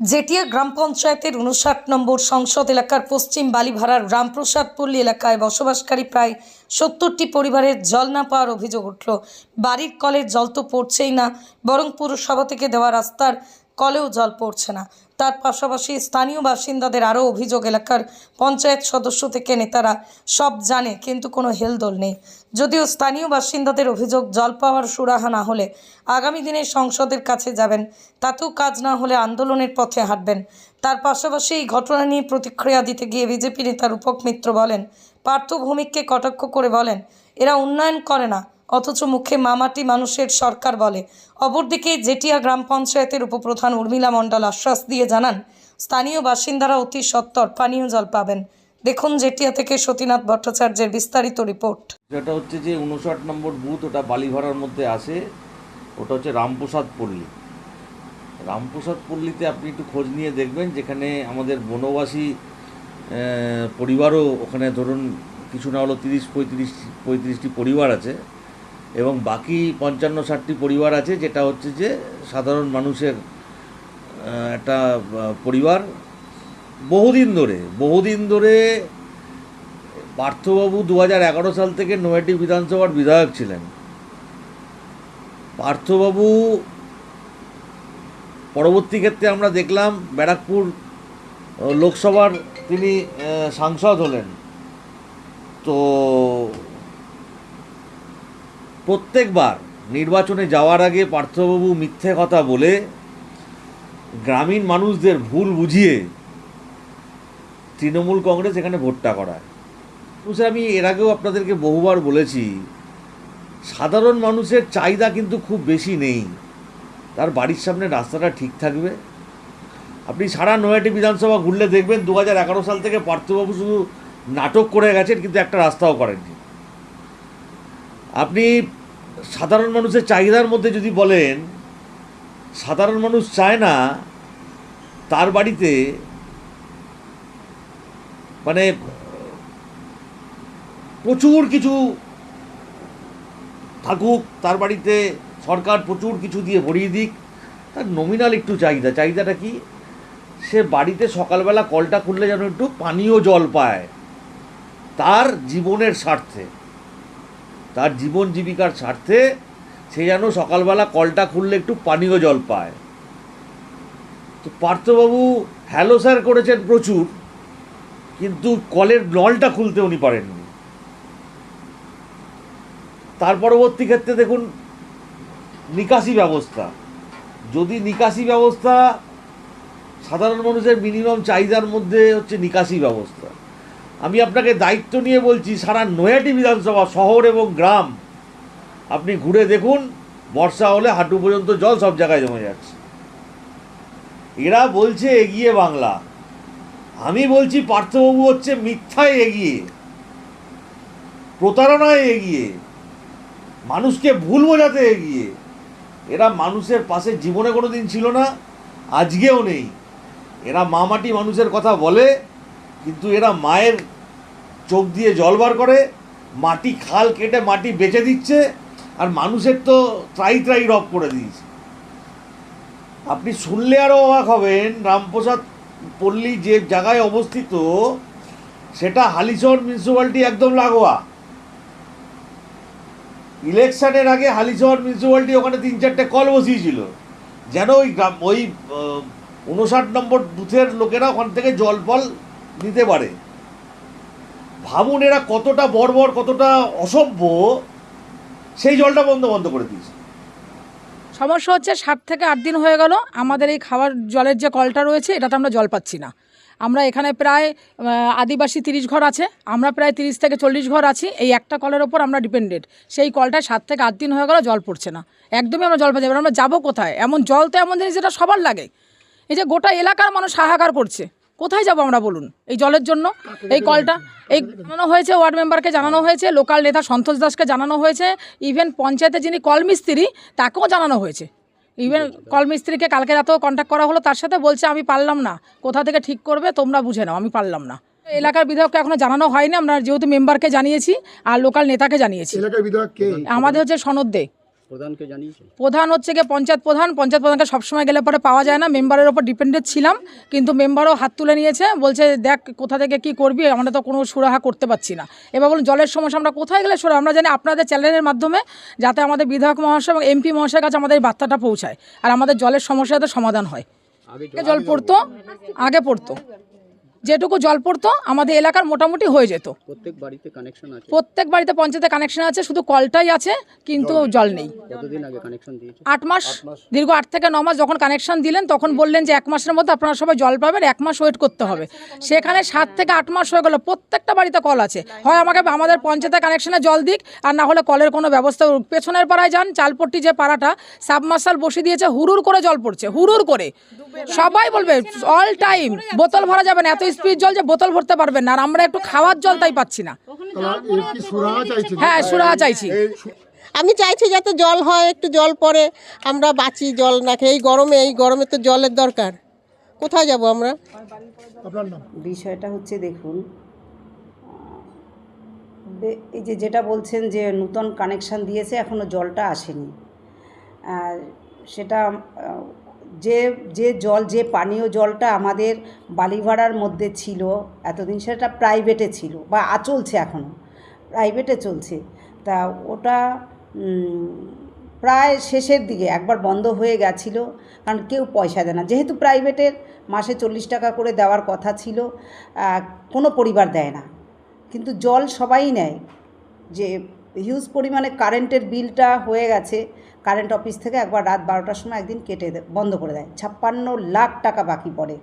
জেটিয়া গ্রাম পঞ্চায়েতের উনষাট নম্বর সংসদ এলাকার পশ্চিম বালিভাড়ার রামপ্রসাদপল্লী এলাকায় বসবাসকারী প্রায় সত্তরটি পরিবারের জল না পাওয়ার অভিযোগ উঠল। বাড়ির কলের জল তো পড়ছেই না, বরং পুরসভা থেকে দেওয়া রাস্তার কলেও জল পড়ছে না। তার পাশাপাশি স্থানীয় বাসিন্দাদের আরও অভিযোগ, এলাকার পঞ্চায়েত সদস্য থেকে নেতারা সব জানে, কিন্তু কোনো হেলদোল নেই। যদিও স্থানীয় বাসিন্দাদের অভিযোগ, জল পাওয়ার সুরাহা না হলে আগামী দিনে সংসদের কাছে যাবেন, তাতেও কাজ না হলে আন্দোলনের পথে হাঁটবেন। তার পাশাপাশি এই ঘটনা নিয়ে প্রতিক্রিয়া দিতে গিয়ে বিজেপি নেতা রূপক মিত্র বলেন, পার্থ ভৌমিককে কটাক্ষ করে বলেন, এরা উন্নয়ন করে না, অথচ মুখে মামাটি মানুষের সরকার বলে। অপরদিকে জেটিয়া গ্রাম পঞ্চায়েতের উপপ্রধান উর্মিলা মণ্ডল আশ্বাস দিয়ে জানান, স্থানীয় বাসিন্দারা অতি সত্বর, পানীয় জল পাবেন। দেখুন জেটিয়া থেকে সতীনাথ ভট্টাচার্যের বিস্তারিত রিপোর্ট। যেটা হচ্ছে যে উনষাট নম্বর বুথ, ওটা বালিভাড়ার মধ্যে আসে। ওটা হচ্ছে রামপ্রসাদ পল্লী। রামপ্রসাদ পল্লীতে আপনি একটু খোঁজ নিয়ে দেখবেন, যেখানে আমাদের বনবাসী পরিবারও ওখানে ধরুন কিছু না হলো তিরিশ, পঁয়ত্রিশ, পঁয়ত্রিশটি পরিবার আছে। এবং বাকি পঞ্চান্ন, ষাটটি পরিবার আছে, যেটা হচ্ছে যে সাধারণ মানুষের একটা পরিবার। বহুদিন ধরে বহুদিন ধরে পার্থবাবু দু হাজার এগারো সাল থেকে নয়াটি বিধানসভার বিধায়ক ছিলেন। পার্থবাবু পরবর্তী ক্ষেত্রে আমরা দেখলাম ব্যারাকপুর লোকসভার তিনি সাংসদ হলেন। তো প্রত্যেকবার নির্বাচনে যাওয়ার আগে পার্থবাবু মিথ্যে কথা বলে গ্রামীণ মানুষদের ভুল বুঝিয়ে তৃণমূল কংগ্রেস এখানে ভোটটা করায়। বুঝে আমি এর আগেও আপনাদেরকে বহুবার বলেছি, সাধারণ মানুষের চাহিদা কিন্তু খুব বেশি নেই। তার বাড়ির সামনে রাস্তাটা ঠিক থাকবে। আপনি সারা নয়াটি বিধানসভা ঘুরলে দেখবেন দু হাজার এগারো সাল থেকে পার্থবাবু শুধু নাটক করে গেছেন, কিন্তু একটা রাস্তাও করেননি। আপনি সাধারণ মানুষের চাহিদার মধ্যে যদি বলেন, সাধারণ মানুষ চায় না তার বাড়িতে মানে প্রচুর কিছু থাকুক, তার বাড়িতে সরকার প্রচুর কিছু দিয়ে ভরিয়ে দিক। তার নমিনাল একটু চাহিদা। চাহিদাটা কি? সে বাড়িতে সকালবেলা কলটা খুললে যেন একটু পানীয় জল পায়। তার জীবনের স্বার্থে, তার জীবন জীবিকার স্বার্থে সে যেন সকালবেলা কলটা খুললে একটু পানীয় জল পায়। তো পার্থবাবু হ্যালো স্যার করেছেন প্রচুর। কিন্তু কলের নলটা খুলতে উনি পারেননি। তার পরবর্তী ক্ষেত্রে দেখুন, নিকাশি ব্যবস্থা। যদি নিকাশি ব্যবস্থা, সাধারণ মানুষের মিনিমাম চাহিদার মধ্যে হচ্ছে নিকাশি ব্যবস্থা। আমি আপনাকে দায়িত্ব নিয়ে বলছি, সারা নয়াটি বিধানসভা, শহর এবং গ্রাম, আপনি ঘুরে দেখুন, বর্ষা হলে হাঁটু পর্যন্ত জল সব জায়গায় জমে যাচ্ছে। এরা বলছে এগিয়ে বাংলা। আমি বলছি পার্থবাবু হচ্ছে মিথ্যায় এগিয়ে, প্রতারণায় এগিয়ে, মানুষকে ভুল বোঝাতে এগিয়ে। এরা মানুষের পাশে জীবনে কোনো দিন ছিল না, আজকেও নেই। এরা মামাটি মানুষের কথা বলে, কিন্তু এরা মায়ের চোখ দিয়ে জল বার করে, মাটি খাল কেটে মাটি বেচে দিচ্ছে, আর মানুষের তো ত্রাই ত্রাই রব করে দিয়েছে। আপনি শুনলে আরও অবাক হবেন, রামপ্রসাদ পল্লী যে জায়গায় অবস্থিত, সেটা হালিশহর মিউনিসিপ্যালিটি একদম লাগোয়া। ইলেকশনের আগে হালিশহর মিউনিসিপ্যালিটি ওখানে তিন চারটে কল বসিয়েছিল। যেন ওই গ্রাম, ওই উনষাট নম্বর বুথের লোকেরা ওখান থেকে জল ফল নিতে পারে। ভাবুন এরা কতটা বর্বর কতটা অসভ্য, সেই জলটা বন্ধ বন্ধ করে দিয়েছে। সমস্যা হচ্ছে সাত থেকে আট দিন হয়ে গেল। আমাদের এই খাওয়ার জলের যে কলটা রয়েছে, এটাতে আমরা জল পাচ্ছি না। আমরা এখানে প্রায় আদিবাসী তিরিশ ঘর আছে। আমরা প্রায় তিরিশ থেকে চল্লিশ ঘর আছি। এই একটা কলের ওপর আমরা ডিপেন্ডেড সেই কলটায় সাত থেকে আট দিন হয়ে গেল জল পড়ছে না। একদমই আমরা জল পাচ্ছি আমরা যাব কোথায়? এমন জল তো এমন জিনিস যেটা সবার লাগে। এই যে গোটা এলাকার মানুষ হাহাকার করছে। কোথায় যাব আমরা বলুন? এই জলের জন্য? এই কলটা? এই জানানো হয়েছে ওয়ার্ড মেম্বারকে জানানো হয়েছে লোকাল নেতা সন্তোষ দাসকে জানানো হয়েছে ইভেন পঞ্চায়েতে যিনি কলমিস্ত্রি তাকেও জানানো হয়েছে। ইভেন কলমিস্ত্রিকে কালকে রাতেও কন্ট্যাক্ট করা হলো তার সাথে বলছে আমি পারলাম না। কোথা থেকে ঠিক করবে তোমরা বুঝে নাও আমি পারলাম না। এলাকার বিধায়ককে এখনও জানানো হয়নি আমরা যেহেতু মেম্বারকে জানিয়েছি আর লোকাল নেতাকে জানিয়েছি। আমাদের হচ্ছে সনদ দে। প্রধানকে প্রধান হচ্ছে গিয়ে পঞ্চায়েত প্রধান। পঞ্চায়েত প্রধানকে সবসময় গেলে পরে পাওয়া যায় না। মেম্বারের ওপর ডিপেন্ডেন্ট ছিলাম কিন্তু মেম্বারও হাত তুলে নিয়েছে। বলছে দেখ কোথা থেকে কি করবি? আমরা তো কোনো সুরাহা করতে পারছি না। এবার বলুন জলের সমস্যা আমরা কোথায় গেলে সুরাহা? আমরা জানি আপনাদের চ্যানেলের মাধ্যমে যাতে আমাদের বিধায়ক মহাশয় এবং এমপি মহাশয়ের কাছে আমাদের বার্তাটা পৌঁছায়। আর আমাদের জলের সমস্যা যাতে সমাধান হয়। জল পড়তো আগে পড়তো। যেটুকু জল পড়তো আমাদের এলাকার মোটামুটি হয়ে যেত। প্রত্যেক বাড়িতে কানেকশন আছে? প্রত্যেক বাড়িতে পঞ্চায়েতে কানেকশন আছে শুধু কলটাই আছে কিন্তু জল নেই। কতদিন আগে কানেকশন দিয়েছে আট মাস? দীর্ঘ আট থেকে ন মাস যখন কানেকশন দিলেন তখন বললেন যে এক মাসের মধ্যে আপনারা সবাই জল পাবেন এক মাস ওয়েট করতে হবে। সেখানে সাত থেকে আট মাস হয়ে গেল প্রত্যেকটা বাড়িতে কল আছে। হয় আমাকে আমাদের পঞ্চায়েতে কানেকশনে জল দিক আর না হলে কলের কোনো ব্যবস্থা পেছনের পাড়ায় যান চালপট্টি যে পাড়াটা সাবমার্সাল বসিয়ে দিয়েছে হুড়ুর করে জল পড়ছে হুড়ুর করে। সবাই বলবে অল টাইম বোতল ভরা যাবে না এত স্পিড জল যে বোতল ভরতে পারবেন না আর আমরা একটু খাওয়ার জল তাই পাচ্ছি না। হ্যাঁ সুরাহা চাইছি। আমি চাইছি যাতে জল হয় একটু জল পরে আমরা বাঁচি জল না খেয়ে এই গরমে এই গরমে তো জলের দরকার। কোথায় যাব আমরা? বিষয়টা হচ্ছে দেখুন এই যে যেটা বলছেন যে নূতন কানেকশান দিয়েছে এখনও জলটা আসেনি। আর সেটা যে যে জল, যে পানীয় জলটা আমাদের বালিভাড়ার মধ্যে ছিল, এতদিন সেটা প্রাইভেটে ছিল বা চলছে এখনও প্রাইভেটে চলছে, তা ওটা প্রায় শেষের দিকে একবার বন্ধ হয়ে গেছিল, কারণ কেউ পয়সা দেয় না। যেহেতু প্রাইভেটের মাসে চল্লিশ টাকা করে দেওয়ার কথা ছিল কোনো পরিবার দেয় না। কিন্তু জল সবাই নেয়, যে হিউজ পরিমাণে কারেন্টের বিলটা হয়ে গেছে কারেন্ট অফিস থেকে একবার রাত বারোটার সময় একদিন কেটে বন্ধ করে দেয়। ছাপ্পান্ন লাখ টাকা বাকি পড়ে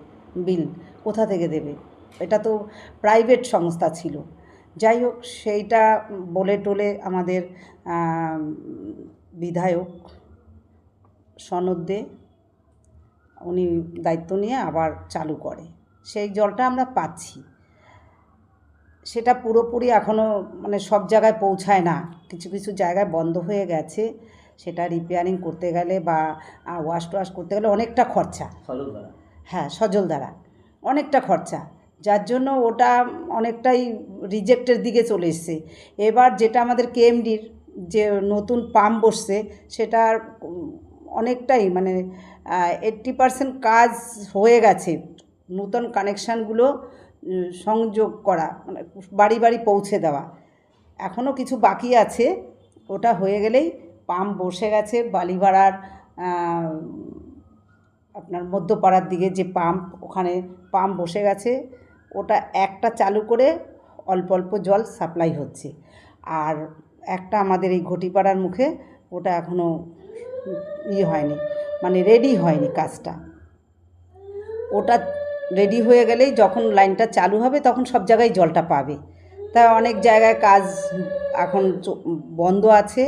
বিল। কোথা থেকে দেবে? এটা তো প্রাইভেট সংস্থা ছিল। যাই হোক, সেইটা বলে টলে আমাদের বিধায়ক সনদ দে উনি দায়িত্ব নিয়ে আবার চালু করে। সেই জলটা আমরা পাচ্ছি। সেটা পুরোপুরি এখনও মানে সব জায়গায় পৌঁছায় না। কিছু কিছু জায়গায় বন্ধ হয়ে গেছে। সেটা রিপেয়ারিং করতে গেলে বা ওয়াশ টোয়াশ করতে গেলে অনেকটা খরচা। হ্যাঁ সজল দ্বারা। অনেকটা খরচা। যার জন্য ওটা অনেকটাই রিজেক্টের দিকে চলে এসছে। এবার যেটা আমাদের কেএমডির যে নতুন পাম্প বসছে সেটার অনেকটাই মানে এইট্টি পারসেন্ট কাজ হয়ে গেছে। নূতন কানেকশানগুলো সংযোগ করা মানে বাড়ি বাড়ি পৌঁছে দেওয়া। এখনও কিছু বাকি আছে। ওটা হয়ে গেলেই পাম্প বসে গেছে, বালিভাড়ার আপনার মধ্যপাড়ার দিকে যে পাম্প, ওখানে পাম্প বসে গেছে। ওটা একটা চালু করে অল্প অল্প জল সাপ্লাই হচ্ছে। আর একটা আমাদের এই ঘটিপাড়ার মুখে ওটা এখনও ইয়ে হয়নি মানে রেডি হয়নি কাজটা। ওটা রেডি হয়ে গেলেই যখন লাইনটা চালু হবে তখন সব জায়গায় জলটা পাবে। তা অনেক জায়গায় কাজ এখন বন্ধ আছে।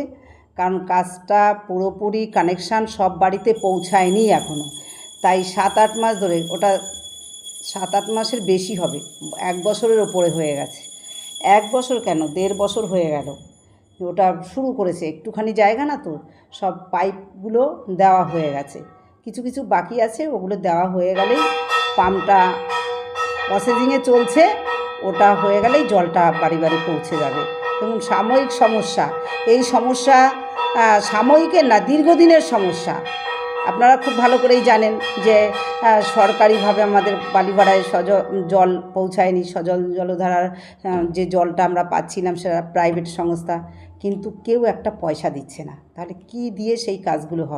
কারণ কাজটা পুরোপুরি কানেকশান সব বাড়িতে পৌঁছায়নি এখনও তাই সাত আট মাস ধরে ওটা সাত আট মাসের বেশি হবে, এক বছরের ওপরে হয়ে গেছে। এক বছর কেন? দেড় বছর হয়ে গেল। ওটা শুরু করেছে, একটুখানি জায়গা না তো, সব পাইপগুলো দেওয়া হয়ে গেছে। কিছু কিছু বাকি আছে, ওগুলো দেওয়া হয়ে গেলেই পাম্পটা প্রসেসিংয়ে চলছে, ওটা হয়ে গেলেই জলটা বাড়ি বাড়ি পৌঁছে যাবে। এবং সাময়িক সমস্যা। এই সমস্যা সাময়িকের না, দীর্ঘদিনের সমস্যা। আপনারা খুব ভালো করেই জানেন যে সরকারিভাবে আমাদের বালিভাড়ায় সজ, জল পৌঁছায়নি, সজল জলধারার যে জলটা আমরা পাচ্ছিলাম সেটা প্রাইভেট সংস্থা। কিন্তু কেউ একটা পয়সা দিচ্ছে না। তাহলে কি দিয়ে সেই কাজগুলো হবে?